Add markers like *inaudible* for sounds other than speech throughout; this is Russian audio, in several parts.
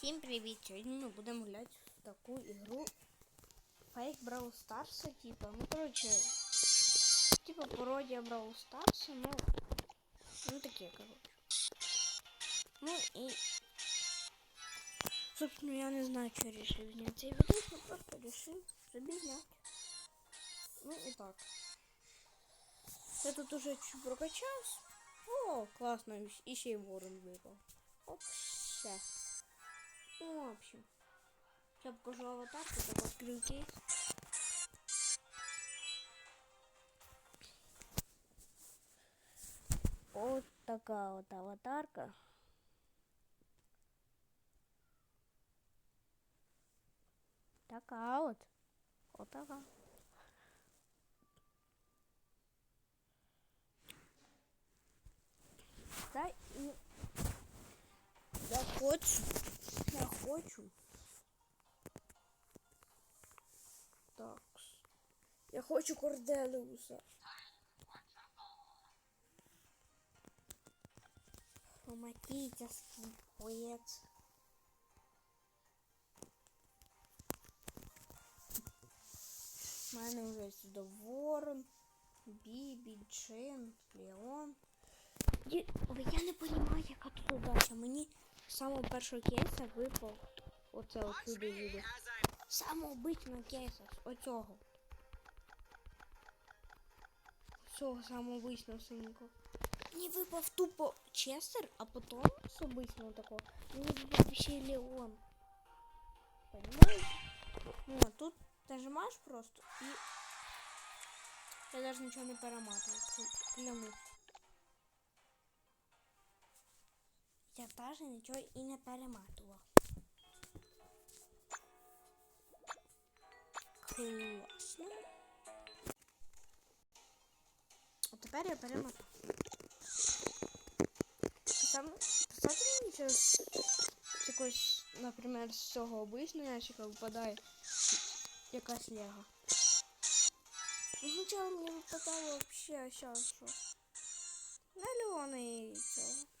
Всім привіт! Сьогодні ми будемо гуляти в таку ігру Fake Brawl Stars, типа, ну короче, типа пародия Brawl Stars, ну, ну такие, короче. Ну и, собственно, я не знаю, что решил снять цей видос, но просто решил собі зняти. Ну і так. Я тут уже чуть прокачався. О, класно, і ще й ворон випав. Оп, все. Ну, в общем. Я покажу аватарку, так открыл кейс. Вот такая вот аватарка. Такая вот. Вот такая. Да, и я хочу, я хочу. Так. Я хочу Корделеуса. Помогите, боец. У мене вже сюди Ворон, Бібі, Джин, Леон. Ді- Ой, я не розумію, яка тут удача. Мені самого першого кейса випав оце от чудо відео. Самого обичного кейса, оцього. Цього самого обичного синенького. Мені випав тупо Честер, а потім з обичного такого. Мені випав ще Леон. Понимаешь? Ну, а тут нажимаешь просто и я даже ничего не перематываю. Клянусь. Я даже нічого і не перематував. Класно. А тепер я перемотав. Там чи з якось, наприклад, з цього обичного ящика випадає якась лего. Ну, Спочатку мені випадало вообще, а зараз що? Цього.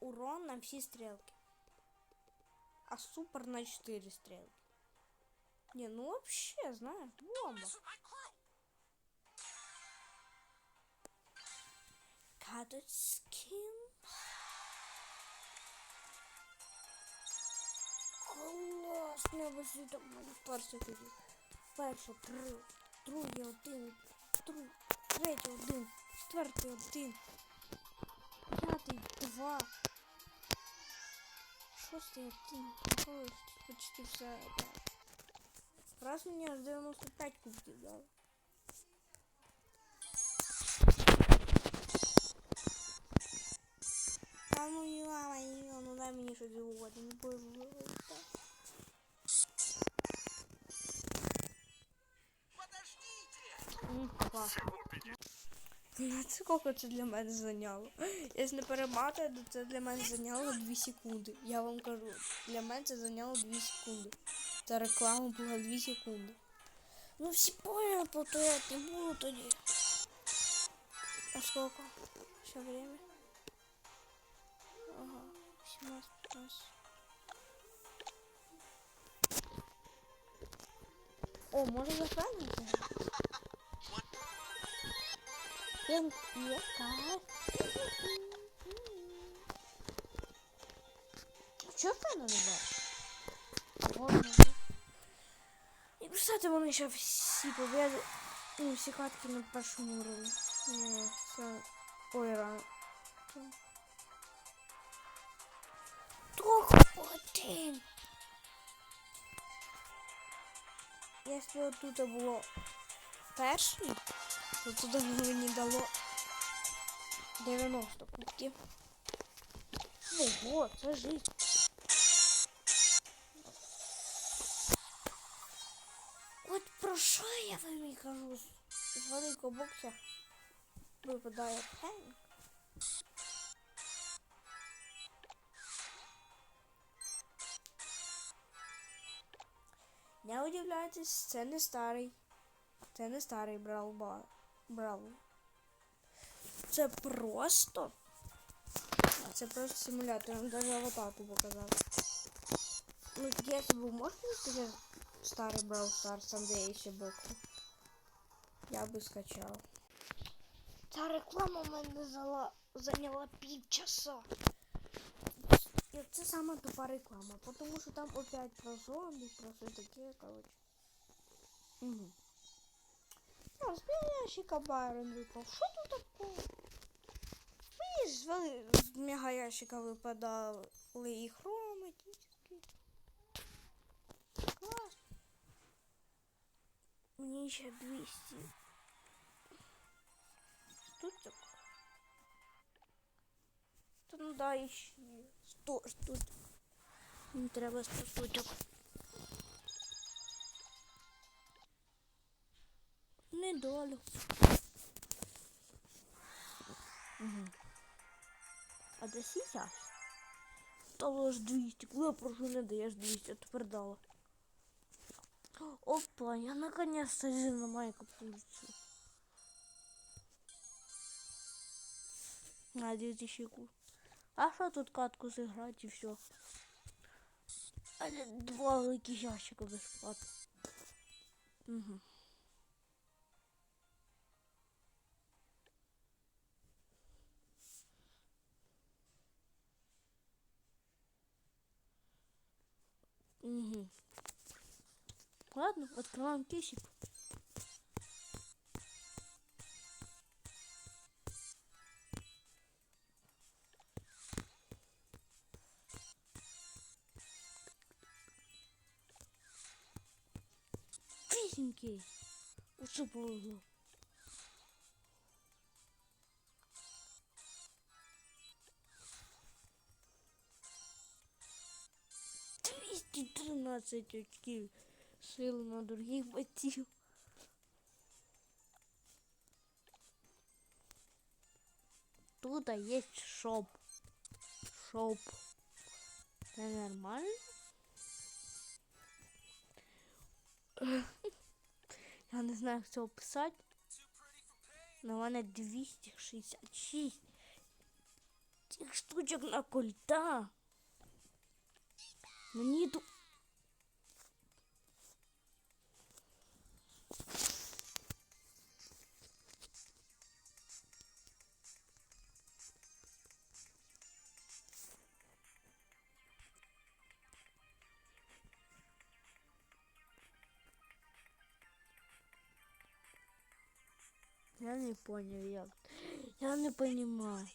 New customers. М. У Бали урон на всі стрелки. А супер на 4 стрелки. Не, ну вообще, знаешь, бомба. Mess with my crew. Кадет скин. Класно, ви там мене перший тоді. Перше, три, другий один, друг, третій один, четвертий один, п'ятий два, шостий один. Ну, ось почти все. так. Раз мені аж 95 кубків дали. Та ну і мама, і ну дай мені щось згодом, не боже. Подождите. М, Класно. Ну, скільки це для мене зайняло? Якщо не перематую, то це для мене зайняло 2 секунди. Я вам кажу, для мене це зайняло 2 секунди. Та реклама була 2 секунди. Ну всі поняли, повторяти не буду тоді. А сколько? Ще время? Ага, 17 15. О, може запевнити? Він є кайф. Чого фена не бачиш? Ладно. І представте, вони ще всі победи, ну, всі катки на першому уровні. Ні, це... Ой, рано. Трохи один. Якщо тут було перший, що мне *laughs* не дало 90 пунктів. Ого, це жить. Про що я вам і кажу? З великого Выпадает. випадає пень. Не удивляйтесь, це не старий. Це не старий Бравл. Це просто. Це просто симулятор, він навіть аватарку показав. Ну, если бы можно сказать старый Brawl Stars, там где я ще був, я би скачав. Ця реклама мене зала... зайняла півчаса. І це саме тупа реклама, тому що там опять про зомбі, про все таке, короче. Угу. Я з Байрон випав. Що тут такого? Мені вели... з мега випадали і хроматички. Клас. Мені ще 200. Штучок. Та ну дай ще 100 штучок. Мені треба 100 штучок. Недолю. Угу. А де сейчас? Стало ж 200. Коли я прошу не даєш 200, а тепер дала. Опа, я наконец-то на майку получил. На 2000 ку. А що тут катку зіграти і все? А не два великих ящика безплатно. Угу. Угу. Ладно, открываем кейсик. Песенки. Лучше было. 16 очків сил на других батьків. Тут есть шоп. Шоп. Це нормально? *laughs* Я не знаю, як це описати. На мене 266 Тих штучек на культа. Мені тут Я не понял, як. Я не понимаю.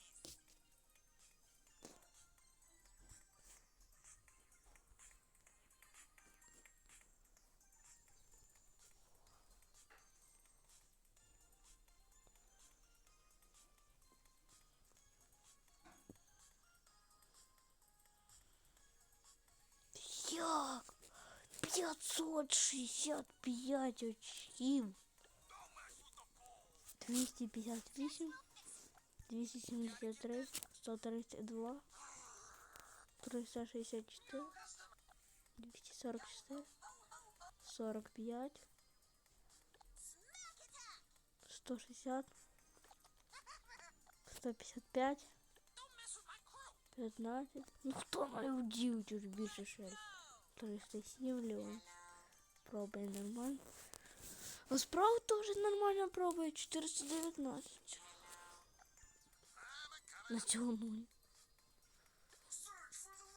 565 очків. 258, 273, 132, 364, 244, 45, 160, 155, 15. Ну хто має в дівчину більше 6? пройшли сівлю. Пробує нормально. А справа тоже нормально пробує. 419. На цього нуль.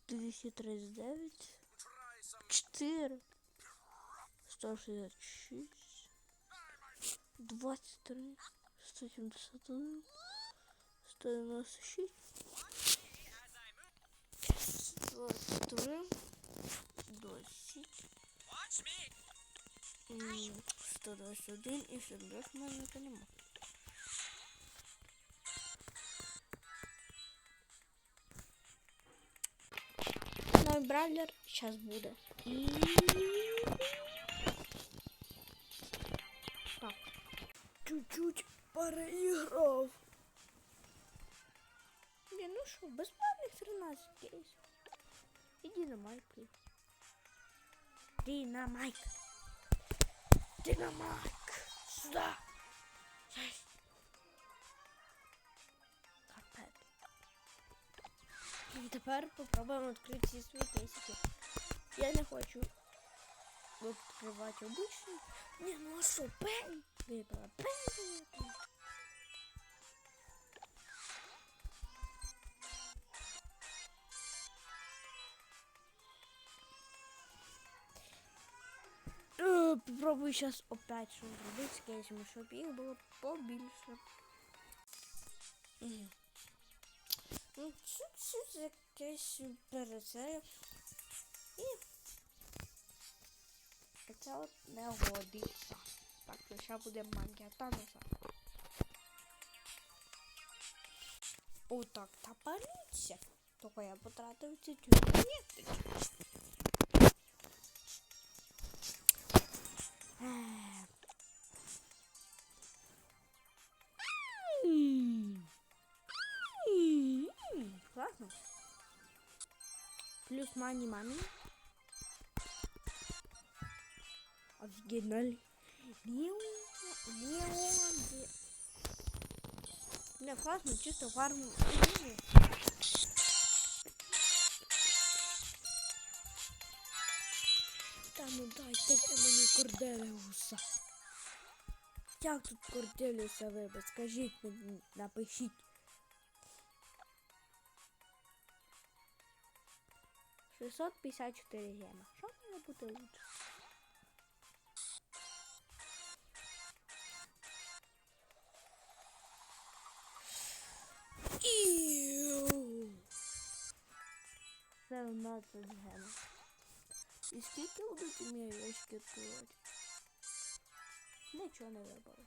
239. 4. 166. 23. 171. 196. 121 і 102 в мене то нема. Новий бравлер зараз буде. І... чуть-чуть переіграв. Ні, ну що, безплатних 13 кейсів. Іди на майк. плей. Іди на майк. Іди на майк. Сюда. Сядь. Капець. І тепер попробуємо відкрити всі свої кейсики. Я не хочу відкривати обичні. Ні, ну а що, пень? Випала пень. Попробую сейчас опять що зробити з кейсами, щоб їх було побільше. Мгм. Ну, чуть-чуть якесь перецею. І це от не годиться. Так, то зараз буде магія Таноса. О, так, та поліція. Тільки я потратив ці монетки. Плюс мани мами. Офигенно. Леон, Леон. Не классно, чисто фарм. Та ну дайте ви мені Корделіуса. Як тут Корделіуса вибить? Скажіть мені, напишіть. Шестьсот пятьдесят четыре гема. Що може бути лучше? Іу. 17 гема. І скільки будуть мені ящики відкривати? Нічого не вибрали.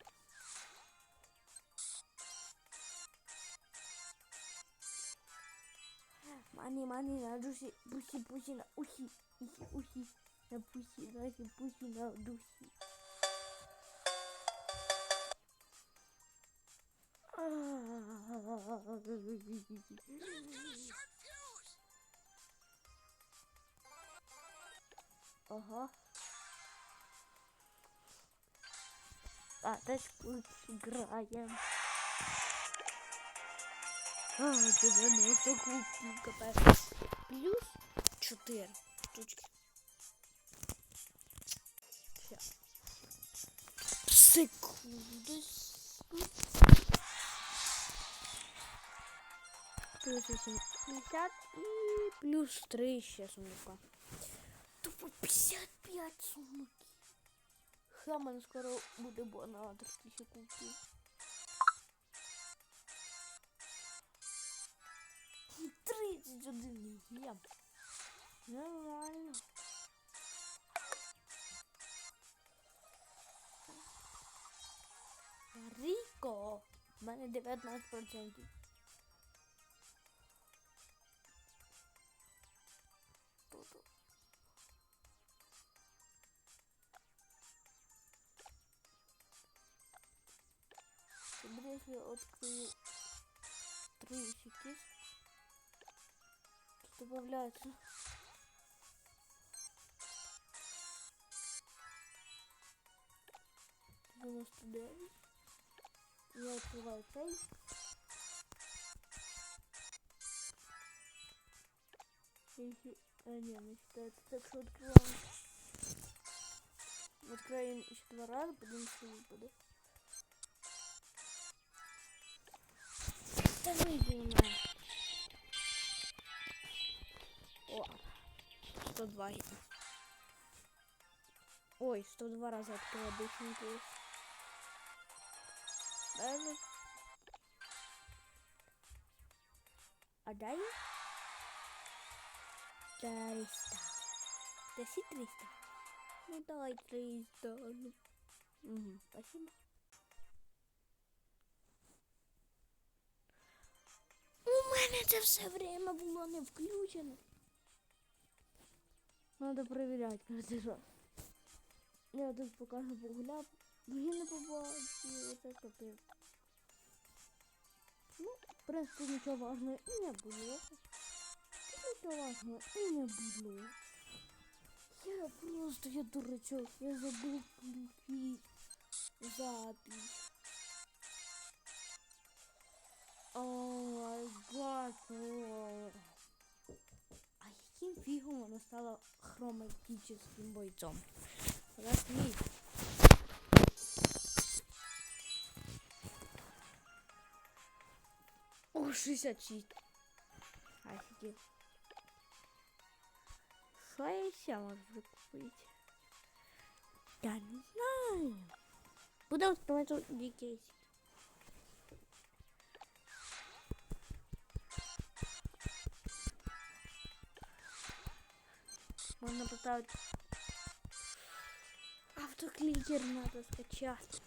Мани, мани, на душі, пусі, пусі, на усі, усі, усі, на пусі, на усі, пусі, на душі. Ага. А, дочку играем. А, 90 кубків капець. Плюс 4 штучки. Секунду. Плюс 80 и плюс 3 ще сундука. Тупо 55 сумок. Хамен скоро буде бонус 3000 кубків. 31 гем. Нормально. Ріко. У мене 19%. Тут. Теперь я открою тут добавляется девяносто девять. Я открываю цей. Если... А, не, не считается. Так что открываем. Откроем еще два раза, потом что выпадет. Та вийди О, 102 гіта. Ой, 102 рази открыл обычный кейс. Далее. А далее? 300. Даси 300. Ну давай 300. Ну. Угу, спасибо. У мене це все время було не включено. Надо перевіряти кожен раз. Я тут покажу погуляв. Я не побачив, оце капець. Ну, в принципі, нічого важного і не було. Нічого важного і не було. Я просто, я дурачок, я забув включити запись. О май гад. А яким фігом вона стала хроматичним бойцом? Розумієте? О, 66. Офигеть. Что я еще могу купить? Я не знаю. Буду установить дикий. Можно поставить автокликер надо скачать.